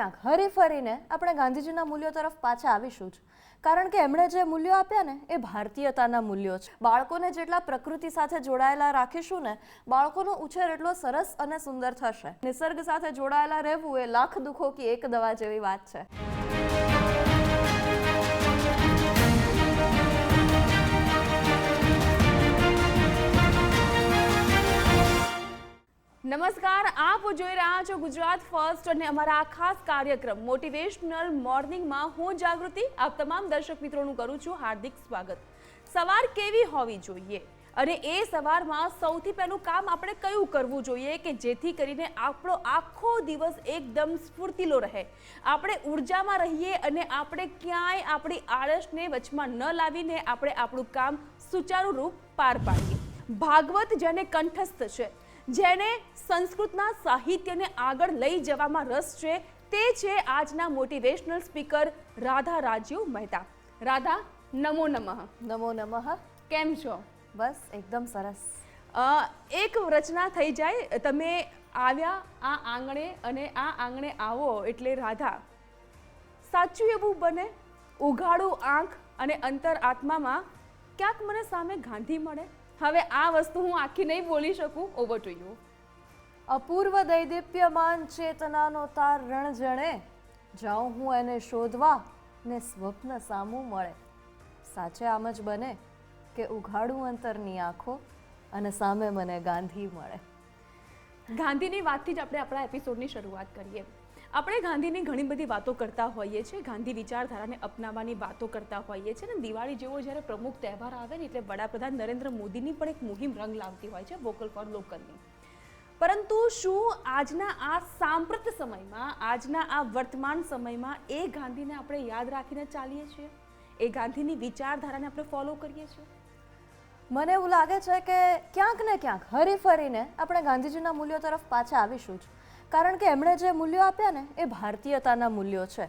ક્યાંક હરીફરીને આપણે ગાંધીજીના મૂલ્યો તરફ પાછા આવીશું જ. કારણ કે એમણે જે મૂલ્યો આપ્યા ને, એ ભારતીયતાના મૂલ્યો છે. બાળકોને જેટલા પ્રકૃતિ સાથે જોડાયેલા રાખીશું ને, બાળકોનો ઉછેર એટલો સરસ અને સુંદર થશે. નિસર્ગ સાથે જોડાયેલા રહેવું એ લાખ દુઃખો કે એક દવા જેવી વાત છે. નમસ્કાર, આપ જોઈ રહ્યા છો ગુજરાત ફર્સ્ટ અને અમારા આ ખાસ કાર્યક્રમ મોટિવેશનલ મોર્નિંગમાં હું જાગૃતિ, આપ તમામ દર્શક મિત્રોનું કરું છું હાર્દિક સ્વાગત. સવાર કેવી હોવી જોઈએ અને એ સવારમાં સૌથી પહેલું કામ આપણે કયું કરવું જોઈએ કે જેથી કરીને આપણો આખો દિવસ એકદમ સ્ફૂર્તિલો રહે. આપણે ઉર્જામાં રહીએ અને આપણે ક્યાંય આપણી આળસને વચમાં ન લાવીને આપણે આપણું કામ સુચારુ રૂપ પાર પાડીએ. ભાગવત જેને કંઠસ્થ છે જેને સંસ્કૃતના સાહિત્યને આગળ લઈ જવામાં રસ છે તે છે આજના મોટિવેશનલ સ્પીકર રાધા રાજીવ મહેતા. રાધા નમો નમઃ. નમો નમઃ. કેમ છો? બસ એકદમ સરસ. એક રચના થઈ જાય તમે આવ્યા આ આંગણે અને આ આંગણે આવો એટલે રાધા. સાચું એવું બને ઉઘાડું આંખ અને અંતર આત્મામાં ક્યાંક મને સામે ગાંધી મળે? હવે આ વસ્તુ હું આખી નહીં બોલી શકું ઓવર ટુ યુ અપૂર્વ દૈદીપ્યમાન ચેતનાનો તાર રણ જણે જાઉં હું એને શોધવા ને સ્વપ્ન સામું મળે. સાચે આમ જ બને કે ઉઘાડું અંતરની આંખો અને સામે મને ગાંધી મળે. ગાંધીની વાતથી જ આપણે આપણા એપિસોડની શરૂઆત કરીએ. આપણે ગાંધીની ઘણી બધી વાતો કરતા હોઈએ છીએ, ગાંધી વિચારધારાને અપનાવવાની વાતો કરતા હોઈએ છીએ અને દિવાળી જેવો જ્યારે પ્રમુખ તહેવાર આવે ને એટલે વડાપ્રધાન નરેન્દ્ર મોદીની પણ એક મુહિમ રંગ લાવતી હોય છે વોકલ ફોર લોકલની પરંતુ શું આજના આ સાંપ્રત સમયમાં, આજના આ વર્તમાન સમયમાં એ ગાંધીને આપણે યાદ રાખીને ચાલીએ છીએ? એ ગાંધીની વિચારધારાને આપણે ફોલો કરીએ છીએ? મને એવું લાગે છે કે ક્યાંક ને ક્યાંક હરીફરીને આપણે ગાંધીજીના મૂલ્યો તરફ પાછા આવીશું જ. કારણ કે એમણે જે મૂલ્યો આપ્યા ને, એ ભારતીયતાના મૂલ્યો છે.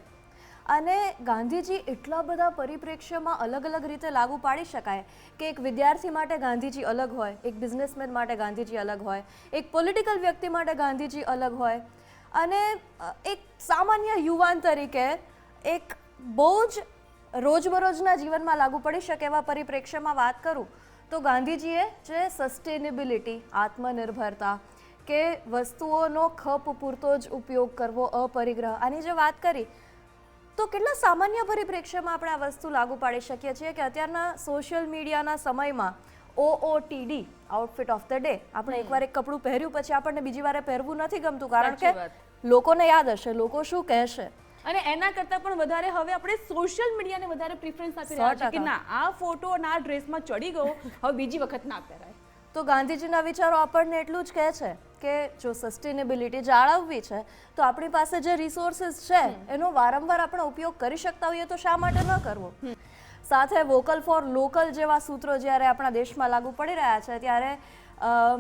અને ગાંધીજી એટલા બધા પરિપ્રેક્ષ્યમાં અલગ અલગ રીતે લાગુ પાડી શકાય કે એક વિદ્યાર્થી માટે ગાંધીજી અલગ હોય, એક બિઝનેસમેન માટે ગાંધીજી અલગ હોય, એક પોલિટિકલ વ્યક્તિ માટે ગાંધીજી અલગ હોય. અને એક સામાન્ય યુવાન તરીકે એક બહુ જ રોજબરોજના જીવનમાં લાગુ પડી શકે એવા પરિપ્રેક્ષ્યમાં વાત કરું, તો ગાંધીજીએ જે સસ્ટેનેબિલિટી આત્મનિર્ભરતા કે વસ્તુઓનો ખપ પૂરતો જ ઉપયોગ કરવો અપરિગ્રહ. આની જે વાત કરી તો કેટલા સામાન્ય પરિપ્રેક્ષ્યમાં આપણે આ વસ્તુ લાગુ પાડી શકીએ છીએ કે અત્યારના સોશિયલ મીડિયાના સમયમાં OOTD outfit of the day આપણે એકવાર એક કપડું પહેર્યું પછી આપણને બીજી વારે પહેરવું નથી ગમતું કારણ કે લોકોને યાદ હશે લોકો શું કહેશે? અને એના કરતાં પણ વધારે હવે આપણે સોશિયલ મીડિયાને વધારે પ્રિફરન્સ આપી રહ્યા છીએ કે ના આ ફોટો અને આ ડ્રેસમાં ચડી ગયો હવે બીજી વખત ના પહેરાય. તો ગાંધીજીના વિચારો આપણને એટલું જ કહે છે કે જો સસ્ટેનેબિલિટી જાળવવી છે તો આપણી પાસે જે રિસોર્સિસ છે એનો વારંવાર આપણે ઉપયોગ કરી શકતા હોઈએ તો શા માટે ન કરવો? સાથે વોકલ ફોર લોકલ જેવા સૂત્રો જ્યારે આપણા દેશમાં લાગુ પડી રહ્યા છે ત્યારે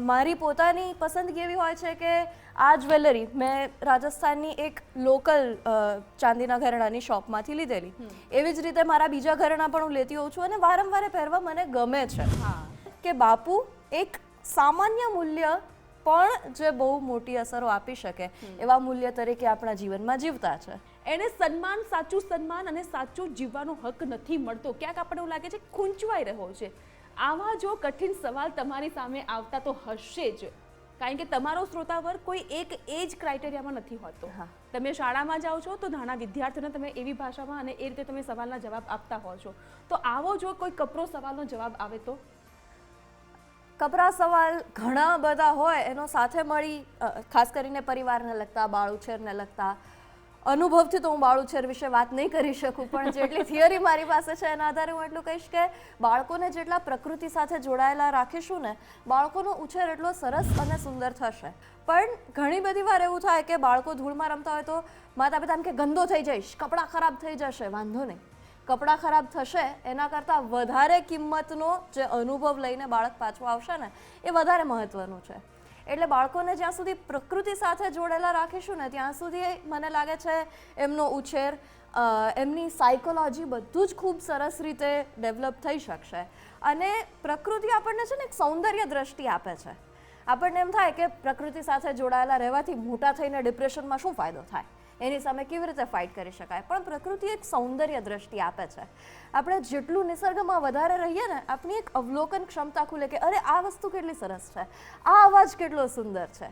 મારી પોતાની પસંદગી એવી હોય છે કે આ જ્વેલરી મેં રાજસ્થાનની એક લોકલ ચાંદીના ઘરેણાની શોપમાંથી લીધેલી. એવી જ રીતે મારા બીજા ઘરેણા પણ હું લેતી હોઉં છું અને વારંવાર પહેરવા મને ગમે છે કે બાપુ એક સામાન્ય મૂલ્ય પણ જે બહુ મોટી અસરો આપી શકે એવા મૂલ્ય તરીકે આપણા જીવનમાં જીવતા છે. એને સન્માન સાચું સન્માન અને સાચું જીવવાનો હક નથી મળતો. ક્યાંક આપણને એવું લાગે છે ખૂંચવાઈ રહ્યો છે. આવા જો કઠિન સવાલ તમારી સામે આવતા તો હશે જ. કારણ કે તમારો શ્રોતાવર કોઈ એક એજ ક્રાઇટેરિયામાં નથી હોતો. હા. તમે શાળામાં જાઓ છો તો નાના વિદ્યાર્થીઓને તમે એવી ભાષામાં અને એ રીતે તમે સવાલના જવાબ આપતા હો છો. તો આવો જો કોઈ કપરો સવાલનો જવાબ આવે તો? કપરા સવાલ ઘણા બધા હોય, એનો સાથે મળી ખાસ કરીને પરિવારને લગતા, બાળુછેરને લગતા. અનુભવથી તો હું બાળુછેર વિશે વાત નહીં કરી શકું, પણ જેટલી થિયરી મારી પાસે છે, એના આધારે હું એટલું કહીશ કે બાળકોને જેટલા પ્રકૃતિ સાથે જોડાયેલા રાખીશું ને, બાળકોનો ઉછેર એટલો સરસ અને સુંદર થશે. પણ ઘણી બધી વાર એવું થાય કે બાળકો ધૂળમાં રમતા હોય તો માતા પિતા એમ કે ગંદો થઈ જઈશ, કપડાં ખરાબ થઈ જશે, વાંધો નહીં. કપડાં ખરાબ થશે, એના કરતાં વધારે કિંમતનો જે અનુભવ લઈને બાળક પાછું આવશે ને, એ વધારે મહત્ત્વનું છે. એટલે બાળકોને જ્યાં સુધી પ્રકૃતિ સાથે જોડેલા રાખીશું ને, ત્યાં સુધી મને લાગે છે એમનો ઉછેર એમની સાયકોલોજી બધું જ ખૂબ સરસ રીતે ડેવલપ થઈ શકશે. અને પ્રકૃતિ આપણને છે ને એક સૌંદર્ય દ્રષ્ટિ આપે છે. આપણને એમ થાય કે પ્રકૃતિ સાથે જોડાયેલા રહેવાથી મોટા થઈને ડિપ્રેશનમાં શું ફાયદો થાય? એની સામે કેવી રીતે ફાઇટ કરી શકાય? પણ પ્રકૃતિ એક સૌંદર્ય દ્રષ્ટિ આપે છે. આપણે જેટલું નિસર્ગમાં વધારે રહીએ ને આપણી એક અવલોકન ક્ષમતા ખુલે કે અરે આ વસ્તુ કેટલી સરસ છે. આ અવાજ કેટલો સુંદર છે.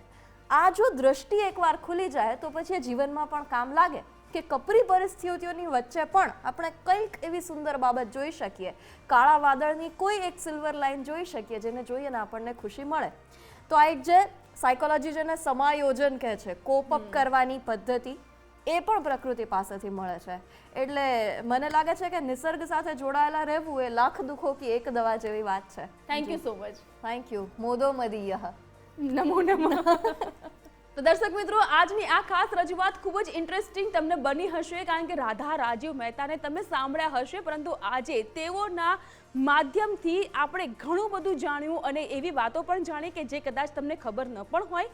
આ જો દ્રષ્ટિ એકવાર ખુલી જાય તો પછી એ જીવનમાં પણ કામ લાગે કે કપરી પરિસ્થિતિઓની વચ્ચે પણ આપણે કંઈક એવી સુંદર બાબત જોઈ શકીએ. કાળા વાદળની કોઈ એક સિલ્વર લાઈન જોઈ શકીએ જેને જોઈએ ને આપણને ખુશી મળે. તો આ એક જે સાયકોલોજી જેને સમાયોજન કહે છે કોપ અપ કરવાની પદ્ધતિ એ પણ પ્રકૃતિ પાસેથી મળે છે. એટલે મને લાગે છે કે નિસર્ગ સાથે જોડાયેલા રહેવું એ લાખ દુઃખો કે એક દવા જેવી વાત છે. Thank you so much thank you Modi મદીય. નમો નમો. તો દર્શક મિત્રો આજની આ ખાસ રજૂઆત ખૂબ જ ઇન્ટરેસ્ટિંગ તમને બની હશે કારણ કે રાધા રાજીવ મહેતાને તમે સાંભળ્યા હશે. પરંતુ આજે તેઓના માધ્યમથી આપણે ઘણું બધું જાણ્યું અને એવી વાતો પણ જાણી કે જે કદાચ તમને ખબર ન પણ હોય.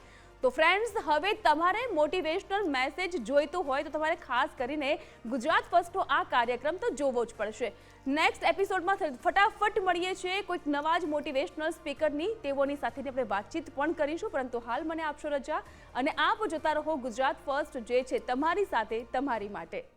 તો ફ્રેન્ડ્સ હવે તમારે મોટિવેશનલ મેસેજ જોઈતું હોય તો તમારે ખાસ કરીને ગુજરાત ફર્સ્ટનો આ કાર્યક્રમ તો જોવો જ પડશે. નેક્સ્ટ એપિસોડમાં ફટાફટ મળીએ છીએ કોઈક નવા જ મોટિવેશનલ સ્પીકરની તેઓની સાથેની આપણે વાતચીત પણ કરીશું. પરંતુ હાલ મને આપશો રજા અને આપ જોતા રહો ગુજરાત ફર્સ્ટ જે છે તમારી સાથે, તમારી માટે.